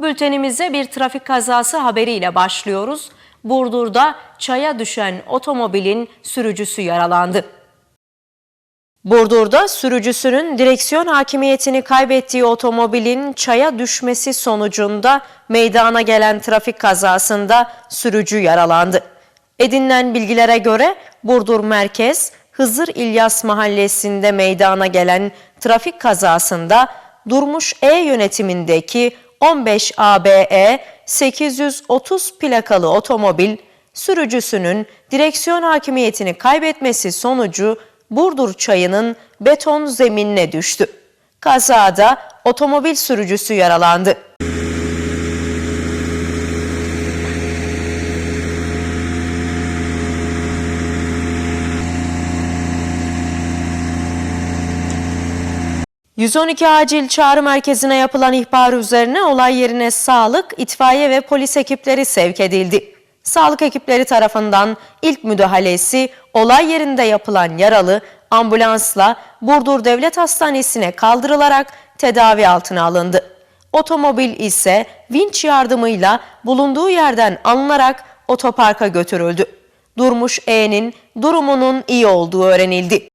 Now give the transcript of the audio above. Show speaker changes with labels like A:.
A: Bültenimize bir trafik kazası haberiyle başlıyoruz. Burdur'da çaya düşen otomobilin sürücüsü yaralandı. Burdur'da sürücüsünün direksiyon hakimiyetini kaybettiği otomobilin çaya düşmesi sonucunda meydana gelen trafik kazasında sürücü yaralandı. Edinilen bilgilere göre Burdur Merkez Hızır İlyas mahallesinde meydana gelen trafik kazasında Durmuş E yönetimindeki 15 ABE 830 plakalı otomobil sürücüsünün direksiyon hakimiyetini kaybetmesi sonucu Burdur çayının beton zeminine düştü. Kazada otomobil sürücüsü yaralandı. ...112 acil çağrı merkezine yapılan ihbar üzerine olay yerine sağlık, itfaiye ve polis ekipleri sevk edildi. Sağlık ekipleri tarafından ilk müdahalesi olay yerinde yapılan yaralı ambulansla Burdur Devlet Hastanesi'ne kaldırılarak tedavi altına alındı. Otomobil ise vinç yardımıyla bulunduğu yerden alınarak otoparka götürüldü. Durmuş E'nin durumunun iyi olduğu öğrenildi.